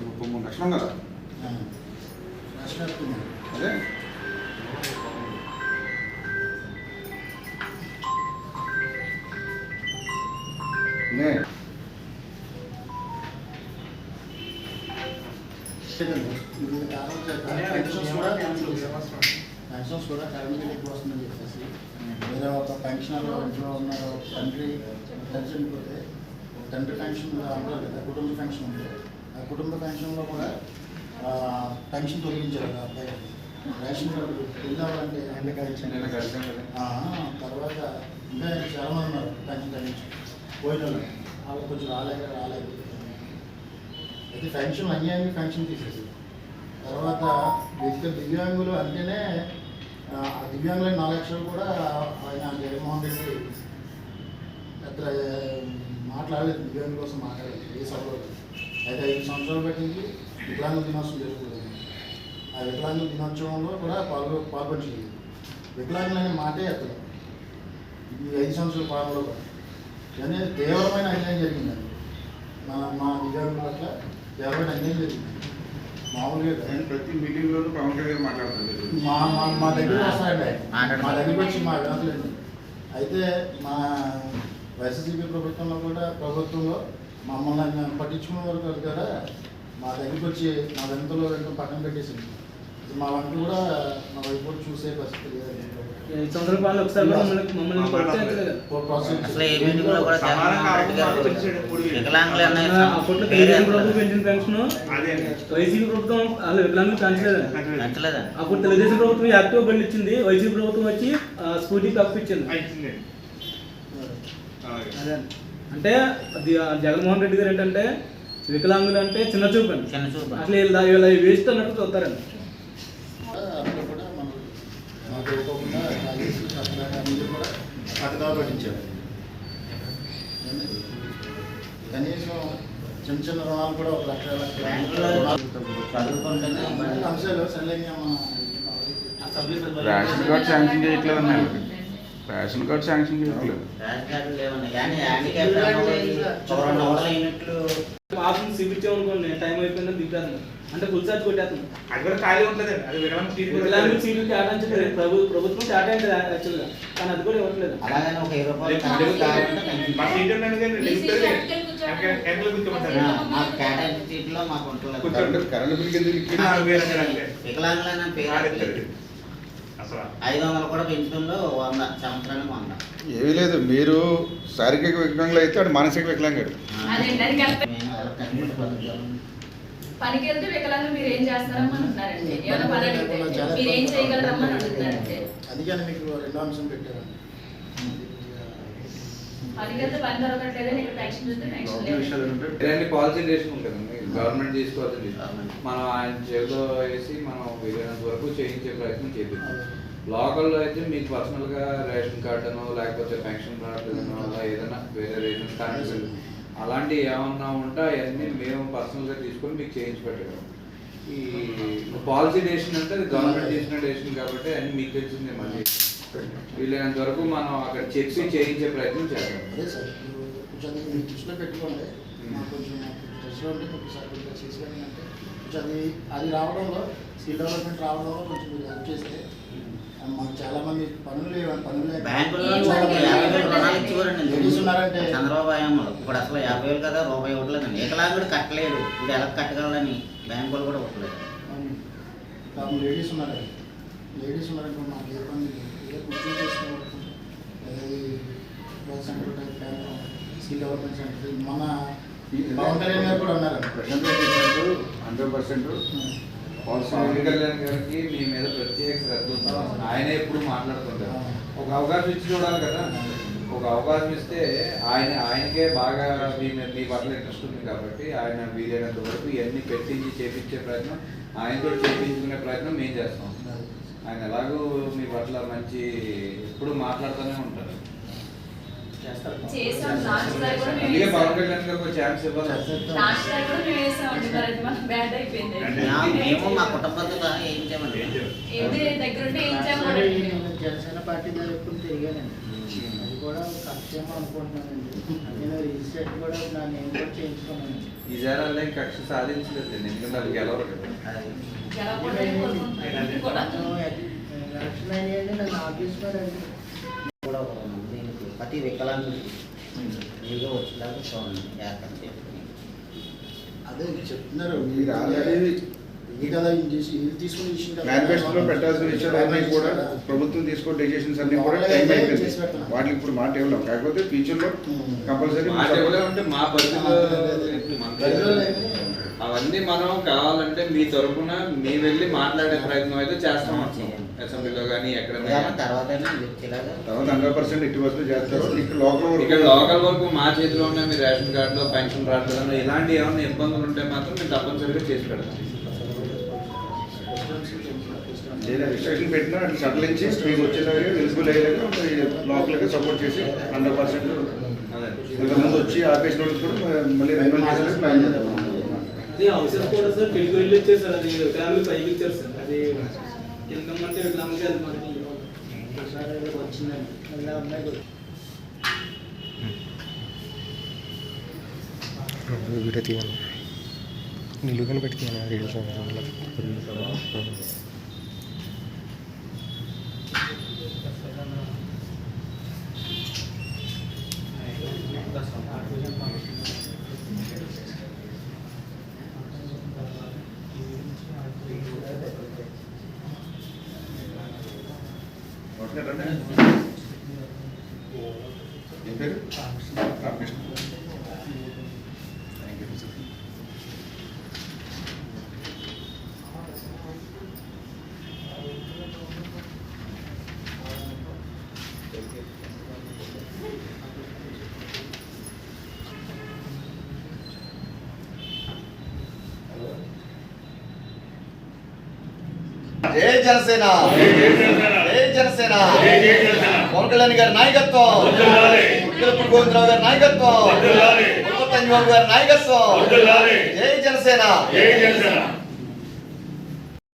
ముప్పై మూడు లక్షలు ఉన్నదా అదే నే పెన్షన్స్ కూడా బిల్ ఎక్కువ వస్తుందని చెప్పేసి వేరే ఒక పెన్షనర్ ఇంట్లో ఉన్న తండ్రి తండ్రి చనిపోతే ఒక తండ్రి పెన్షన్ అంటారు కదా కుటుంబ పెన్షన్ ఆ కుటుంబ పెన్షన్లో కూడా పెన్షన్ తొలగించారు ఆ అబ్బాయి. రేషన్ కార్డు ఆ, తర్వాత ఇంకా చాలా మంది ఉన్నారు పెన్షన్ తగ్గించి పోయిన వాళ్ళు. కొంచెం రాలేక రాలేదు. అయితే పెన్షన్ అన్యాయంగా పెన్షన్ తీసేసి తర్వాత బేసిక్గా దివ్యాంగులు అంటేనే ఆ ఆ దివ్యాంగుల నాలుగు లక్షలు కూడా ఆయన జగన్మోహన్ రెడ్డి పెద్ద మాట్లాడలేదు. దివ్యాంగుల కోసం మాట్లాడలేదు. ఏ సభలో అయితే ఐదు సంవత్సరాలు పెట్టింది వికలాంగుల దినోత్సవం జరుగుతుంది ఆ వికలాంగుల దినోత్సవంలో కూడా పాల్గొ పాల్పంచలేదు వికలాంగులు అనే మాటే ఎత్తలేదు ఈ ఐదు సంవత్సరాల పాలనలో కూడా. కానీ తీవ్రమైన అన్యాయం జరిగిందండి మా మా దివ్యాంగుల పట్ల తీవ్రమైన అన్యాయం జరిగింది. మామూలుగా ప్రతి మీటింగ్ లోనూ పవన్ కళ్యాణ్ గారు మాట్లాడతాను మా మా మా దగ్గర వస్తాయండి మా దగ్గరికి వచ్చి మా వినతులండి అయితే మా వైఎస్సీపీ ప్రభుత్వంలో కూడా ప్రభుత్వంలో మమ్మల్ని పట్టించుకునే వరకు కాదు కదా. మా దగ్గరికి వచ్చి మా వెంతలో వెంట పక్కన పెట్టేసింది. మా వంట కూడా మా వైపు కూడా చూసే పరిస్థితి ఒకసారి. అసలు కూడా వికలాంగులు తెలుగుదేశం ప్రభుత్వం. పెంచిన పెన్షన్ వైసీపీ ప్రభుత్వం వాళ్ళు వికలాంగులు పెంచలేదు? నచ్చలేదా అప్పుడు తెలుగుదేశం ప్రభుత్వం యాక్టివ్ బండి ఇచ్చింది. వైసీపీ ప్రభుత్వం వచ్చి స్కూటీ ఇచ్చింది. అయిపోయింది అదే. అంటే జగన్మోహన్ రెడ్డి గారు ఏంటంటే వికలాంగులు అంటే చిన్న చూపు అండి. చిన్న చూపు అసలు వీళ్ళ వీళ్ళ వేస్ట్ అన్నట్టు చూస్తారండి. పథకాలు పట్టించారు. కనీసం చిన్న చిన్న రుణాలు కూడా ఒక లక్ష లక్ష అంశాలు కార్డ్ శాంక్షన్ చేయట్లేదు రేషన్ కార్డ్ శాంక్షన్ చేయట్లేదు ఆప్షన్ చూపించామనుకోండి టైం దిగుతాను అంటే ఫుల్ అది కూడా ఖాళీ అది వికలాంగుల. సీట్లు కేటాయించలేదు ప్రభు ప్రభుత్వం కేటాయించలేదు యాక్చువల్గా కానీ అది కూడా ఇవ్వట్లేదు. అలాగని ఒక ఇరవై రూపాయలు మాకు సీట్లో. వికలాంగులైన పేరు ఐదు వందలు కూడా వంద సంవత్సరానికి వంద. ఏమీ లేదు మీరు శారీరక వికలాంగులు అయితే వాడు మానసిక వికలాంగుడు. మేము? పనికి వెళ్తే వికలాంగులు మీరు ఏం చేస్తారమ్మని అన్నారండి. ఏమైనా పని అడిగితే మీరు ఏం చేయగలరమ్మని అడుగుతున్నారంటే అందుకని మీకు రెండో అంశం పెట్టారు. పనికి వెళ్తే పని దొరకట్లేదని ఇక్కడ పెన్షన్ చూస్తే పెన్షన్ లేదు. ఇలాంటి పాలసీ కదండి గవర్నమెంట్ decision. మనం ఆయన చేతిలో వేసి మనం వీలైనంత వరకు చేయించే ప్రయత్నం చేద్దాం. లోకల్లో అయితే మీకు పర్సనల్గా రేషన్ కార్డు అనో లేకపోతే పెన్షన్ కార్డు అనో అలా ఏదైనా వేరే రేషన్ కార్డు అలాంటి ఏమన్నా ఉంటే అవన్నీ మేము పర్సనల్గా తీసుకొని మీకు చేయించి పెట్టగలం. ఈ పాలసీ డెసిషన్ అంటే గవర్నమెంట్ చేసిన డెసిషన్ కాబట్టి అన్ని మీకు తెలిసిందే మళ్ళీ. వీలైనంత వరకు మనం అక్కడ చెప్పి చేయించే ప్రయత్నం చేద్దాం. అదే సార్ మీరు కొంచెం పెట్టుకోండి మాకు కొంచెం చేసేయాలి అంటే కొంచెం అది అది రావడంలో స్కిల్ డెవలప్మెంట్ రావడంలో కొంచెం మీరు హెల్ప్ చేస్తే ఆ, మాకు చాలా మంది పనులు లేవు పనులు ఏం లేడీస్ ఉన్నారంటే చంద్రబాబు ఇప్పుడు అసలు యాభై వేలు కదా రూపాయి ఇవ్వట్లేదండి వికలాంగుడు కట్టలేడు. ఇప్పుడు ఎలా కట్టగలని బ్యాంకులు కూడా ఇవ్వట్లేదు. పాపం లేడీస్ ఉన్నారండి లేడీస్ ఉన్నారంటే మాకు ఏ పని లేదు. ఏదో కూర్చొని చేసుకోవచ్చు centre type skill development centre మన పవన్ కళ్యాణ్ గారు కూడా ఉన్నారండి హండ్రెడ్ పర్సెంట్ పవన్ కళ్యాణ్ గారికి మీ మీద ప్రత్యేక శ్రద్ధ ఉంది ఆయనే ఎప్పుడు మాట్లాడుతుంటారు ఒక అవకాశం ఇచ్చి చూడాలి కదా. ఒక అవకాశం ఇస్తే ఆయన ఆయనకే బాగా మీ మీ పట్ల ఇంట్రెస్ట్ ఉంది కాబట్టి ఆయన వీలైనంత వరకు ఇవన్నీ పెట్టించి చేపించే ప్రయత్నం ఆయనతో చేపించుకునే ప్రయత్నం మేము చేస్తాం. ఆయన ఎలాగో మీ పట్ల మంచి ఎప్పుడు మాట్లాడుతూనే ఉంటారు. మేము మా కుటుంబంతో ఏం చేయమండి జనసేన పార్టీ తరఫున తిరిగానండి. అది కూడా ఖర్చేమో అనుకుంటున్నానండి. నేను రిజిస్టర్ సెట్ కూడా నా నేను కూడా చేయించుకున్నాను. ఈసారి అలా ఇంకా కక్ష సాధించలేదు ఎందుకంటే అది గెలవరు. ఎలక్షన్ అయ్యండి నన్ను ప్రతి వికలాంగుడికి ఫ్రీగా వచ్చేలాగా చూడండి ఏర్పాటు చేసుకుని అదే చెప్తున్నారు మీరు ఆల్రెడీ ఇది కదా ఇది చేసి ఇది తీసుకుని. మేనిఫెస్టోలో పెట్టాల్సిన విషయాలు అన్నీ కూడా ప్రభుత్వం తీసుకో డెసిషన్స్ అన్ని కూడా టైం అయిపోయింది. వాటికి ఇప్పుడు మాట ఇవ్వలేం. కాకపోతే ఫ్యూచర్లో కంపల్సరీ మాట ఇవ్వలే ఉంటే మా పరిధిలో అవన్నీ మనం కావాలంటే మీ తరపున మీ వెళ్ళి మాట్లాడే ప్రయత్నం అయితే చేస్తాం అసెంబ్లీలో కానీ ఎక్కడైనా తర్వాత హండ్రెడ్ పర్సెంట్ ఇటు వస్తూ చేస్తారు. ఇక్కడ లోకల్ ఇక్కడ లోకల్ వరకు మా చేతిలో ఉన్న మీ రేషన్ కార్డులో పెన్షన్ రావట్లేదు ఇలాంటి ఏమైనా ఇబ్బందులు ఉంటే మాత్రం మేము తప్పనిసరిగా చేసి పెడతాం రిస్ట్రిక్షన్ పెట్టినా అట్లా సడలించి మీకు వచ్చేలాగా ఎలిజిబుల్ అయ్యేలాగా లోకల్గా సపోర్ట్ చేసి హండ్రెడ్ పర్సెంట్ అదే. ముందు వచ్చి ఆపేసిన వాళ్ళకి కూడా మళ్ళీ రెన్యూల్ చేసేలా ప్లాన్ చేద్దాం. హౌసెస్ కూడా సార్. కిటికీ వెళ్ళి ఇచ్చారు సార్ అది వికలాంగులు పైకి ఇచ్చారు సార్. అది ఇన్కమ్ అంటే వికలాంగులకి అది మనకి ఒకసారి ఇక్కడికి వచ్చిందండి మళ్ళీ అమ్మాయికి వచ్చి వీడియో తీయాలి నిలుగుని పెట్టి ఏం పేరు? రామకృష్ణ. థ్యాంక్ యూ జై జనసేన. జై జనసేన. పవన్ కళ్యాణ్ గారి నాయకత్వం. ఉత్తరపూడి గోవిందరావు గారి నాయకత్వం. తంజబాబు గారి నాయకత్వం. జై జనసేన.